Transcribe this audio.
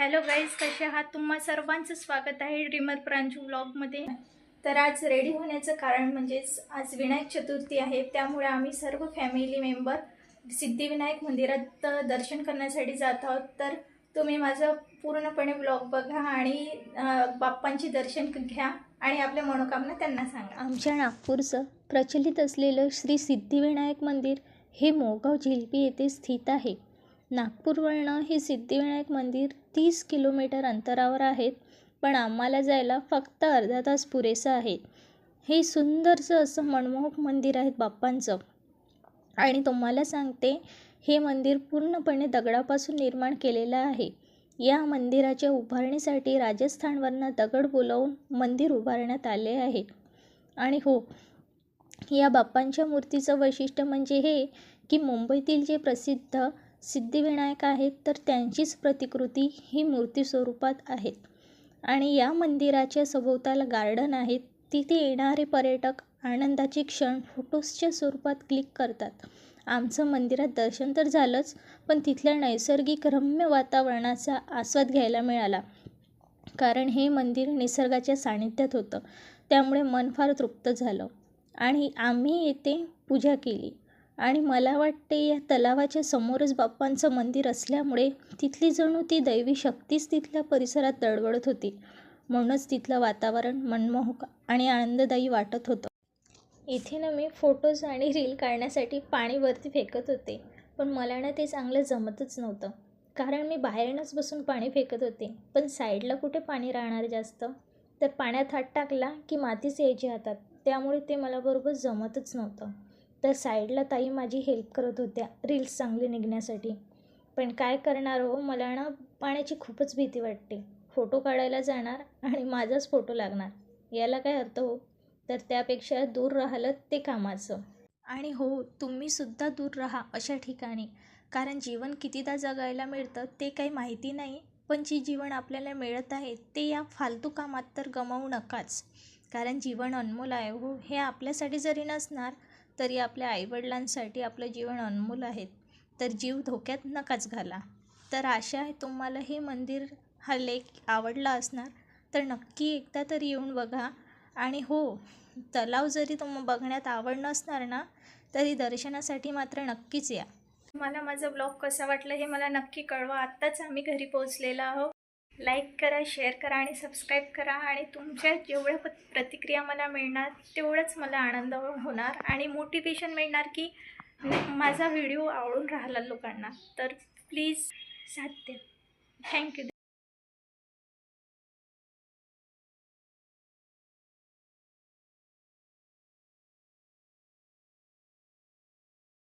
Hello guys कसे आहात? तुम्हा सर्वांचं स्वागत आहे ड्रीमर प्रांजू ब्लॉगमध्ये तर आज रेडी होण्याचं कारण म्हणजेच आज विनायक चतुर्थी आहे. त्यामुळे आम्ही सर्व फॅमिली मेंबर सिद्धिविनायक मंदिरात दर्शन करण्यासाठी जात आहोत. तर तुम्ही माझं पूर्णपणे ब्लॉग बघा आणि बाप्पांचे दर्शन घ्या आणि आपल्या मनोकामना त्यांना सांगा. आमच्या नागपूरचं प्रचलित असलेलं श्री सिद्धिविनायक मंदिर हे मोगाव झिलपी येथे स्थित आहे. नागपूरवरनं हे सिद्धिविनायक मंदिर तीस किलोमीटर अंतरावर आहेत पण आम्हाला जायला फक्त अर्धा तास पुरेसं आहे. हे सुंदरसं असं मनमोहक मंदिर आहे बाप्पांचं. आणि तुम्हाला सांगते हे मंदिर पूर्णपणे दगडापासून निर्माण केलेलं आहे. या मंदिराच्या उभारणीसाठी राजस्थानवरनं दगड बोलावून मंदिर उभारण्यात आले आहे. आणि हो या बाप्पांच्या मूर्तीचं वैशिष्ट्य म्हणजे हे की मुंबईतील जे प्रसिद्ध सिद्धिविनायक आहेत तर त्यांचीच प्रतिकृती ही मूर्ती स्वरूपात आहेत. आणि या मंदिराच्या सभोवताला गार्डन आहेत. तिथे येणारे पर्यटक आनंदाचे क्षण फोटोजच्या स्वरूपात क्लिक करतात. आमचं मंदिरात दर्शन तर झालंच पण तिथल्या नैसर्गिक रम्य वातावरणाचा आस्वाद घ्यायला मिळाला. कारण हे मंदिर निसर्गाच्या सानिध्यात होतं. त्यामुळे मन फार तृप्त झालं. आणि आम्ही येथे पूजा केली. आणि मला वाटते या तलावाच्या समोरच बाप्पांचं मंदिर असल्यामुळे तिथली जणू ती दैवी शक्तीच तिथल्या परिसरात दडगडत होती. म्हणूनच तिथलं वातावरण मनमोहक आणि आनंददायी वाटत होतं. इथे ना मी फोटोज आणि रील काढण्यासाठी पाणीवरती फेकत होते. पण मला ना ते चांगलं जमतच नव्हतं. कारण मी बाहेरनंच बसून पाणी फेकत होते. पण साईडला कुठे पाणी राहणार जास्त? तर पाण्यात हात टाकला की मातीच यायची हातात. त्यामुळे ते मला बरोबर जमतच नव्हतं. तर साईडला ताई माझी हेल्प करत होत्या रील्स चांगली निघण्यासाठी. पण काय करणार हो मला ना पाण्याची खूपच भीती वाटते. फोटो काढायला जाणार आणि माझाच फोटो लागणार. याला काय अर्थ हो? तर त्यापेक्षा दूर राहिलं ते कामाचं. आणि हो तुम्हीसुद्धा दूर राहा अशा ठिकाणी. कारण जीवन कितीदा जगायला मिळतं ते काही माहिती नाही पण जे जीवन आपल्याला मिळत आहे ते या फालतू कामात तर गमावू नकाच. कारण जीवन अनमोल आहे हो हे आपल्यासाठी जरी नसणार तरी आपल्या आईवडिलांसाठी आपलं जीवन अनमोल आहे. तर जीव धोक्यात नकाच घाला. तर आशा आहे तुम्हाला हे मंदिर हा लेख आवडला असणार. तर नक्की एकदा तरी येऊन बघा. आणि हो तलाव जरी तुम बघण्यात आवड नसणार ना तरी दर्शनासाठी मात्र नक्कीच या. मला माझा ब्लॉग कसा वाटला हे मला नक्की कळवा. आत्ताच आम्ही घरी पोहोचलेलो आहोत. लाईक करा शेअर करा आणि सबस्क्राईब करा. आणि तुमच्या जेवढ्या प प्रतिक्रिया मला मिळणार तेवढंच मला आनंद होणार. आणि मोटिवेशन मिळणार की माझा व्हिडिओ आवडून राहिला लोकांना. तर प्लीज साथ द्या. थँक्यू.